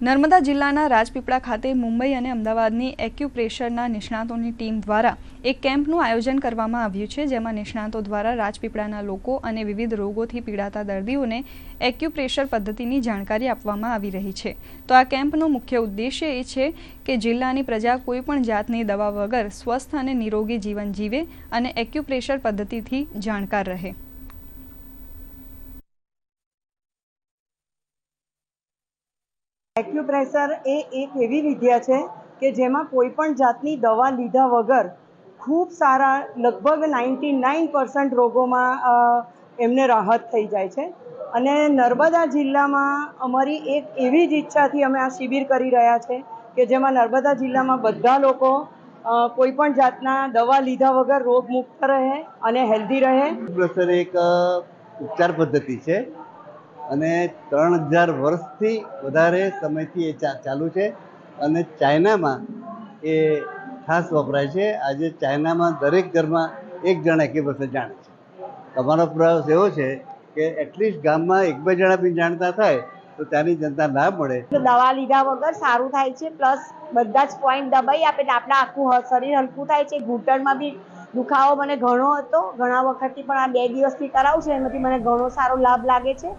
નર્મદા જિલ્લાના રાજપીપળા ખાતે મુંબઈ અને અમદાવાદની એક્યુપ્રેશરના નિષ્ણાતોની ટીમ દ્વારા એક કેમ્પનું આયોજન કરવામાં આવ્યું છે, જેમાં નિષ્ણાતો દ્વારા રાજપીપળાના લોકો અને વિવિધ રોગોથી પીડાતા દર્દીઓને એક્યુપ્રેશર પદ્ધતિની જાણકારી આપવામાં આવી રહી છે. તો આ કેમ્પનો મુખ્ય ઉદ્દેશ્ય એ છે કે જિલ્લાની પ્રજા કોઈપણ જાતની દવા વગર સ્વસ્થ અને નિરોગી જીવન જીવે અને એક્યુપ્રેશર પદ્ધતિથી જાણકાર રહે. એક્યુપ્રેશર એ એક એવી વિદ્યા છે કે જેમાં કોઈ પણ જાતની દવા લીધા વગર ખૂબ સારા, લગભગ નાઇન્ટી નાઇન પર્સન્ટ રોગોમાં એમને રાહત થઈ જાય છે. અને નર્મદા જિલ્લામાં અમારી એક એવી જ ઈચ્છાથી અમે આ શિબિર કરી રહ્યા છે કે જેમાં નર્મદા જિલ્લામાં બધા લોકો કોઈ પણ જાતના દવા લીધા વગર રોગમુક્ત રહે અને હેલ્ધી રહે. એક ઉપચાર પદ્ધતિ છે. અને ત્રણ હજાર વર્ષથી વધારે સમયથી એ ચાલુ છે. અને ચાઇનામાં એ ખાસ વપરાય છે. આજે ચાઇનામાં દરેક ઘરમાં એક જણ એક્યુપ્રેશર જાણે છે. તમારો પ્રયાસ એવો છે કે એટલીસ્ટ ગામમાં એક બે જણા બી જાણતા થાય તો ત્યાંની જનતા ના મળે. દવા લીધા વગર સારું થાય છે. પ્લસ બધા જ પોઈન્ટ દબાઈ આપે એટલે આપણા આખું શરીર હલકું થાય છે. ઘૂંટણમાં બી દુખાવો મને ઘણો હતો. ઘણા વખતથી પણ આ બે દિવસથી કરાવું છું. એમાંથી મને ઘણો સારો લાભ લાગે છે.